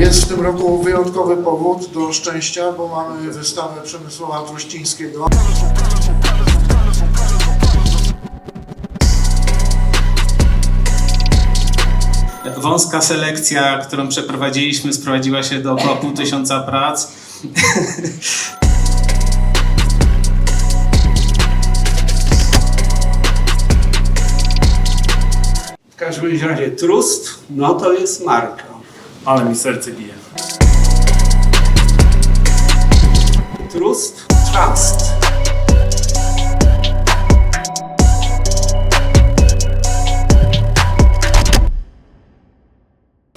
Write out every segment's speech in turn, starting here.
jest w tym roku wyjątkowy powód do szczęścia, bo mamy wystawę Przemysława Truścińskiego. Wąska selekcja, którą przeprowadziliśmy, sprowadziła się do około pół tysiąca prac. W każdym razie Trust, no to jest marka. Ale mi serce bije. Trust, Trust.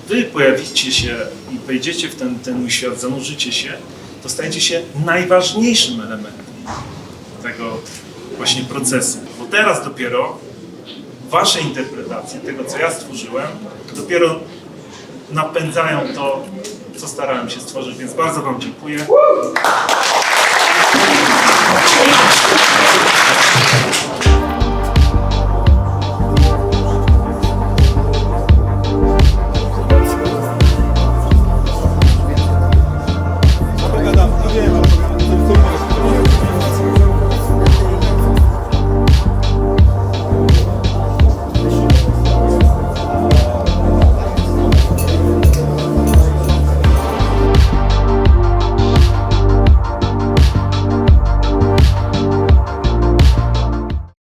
Wy pojawicie się i wejdziecie w ten, ten świat, zanurzycie się, to stajecie się najważniejszym elementem tego właśnie procesu. Bo teraz dopiero wasze interpretacje tego, co ja stworzyłem, dopiero napędzają to, co starałem się stworzyć, więc bardzo wam dziękuję.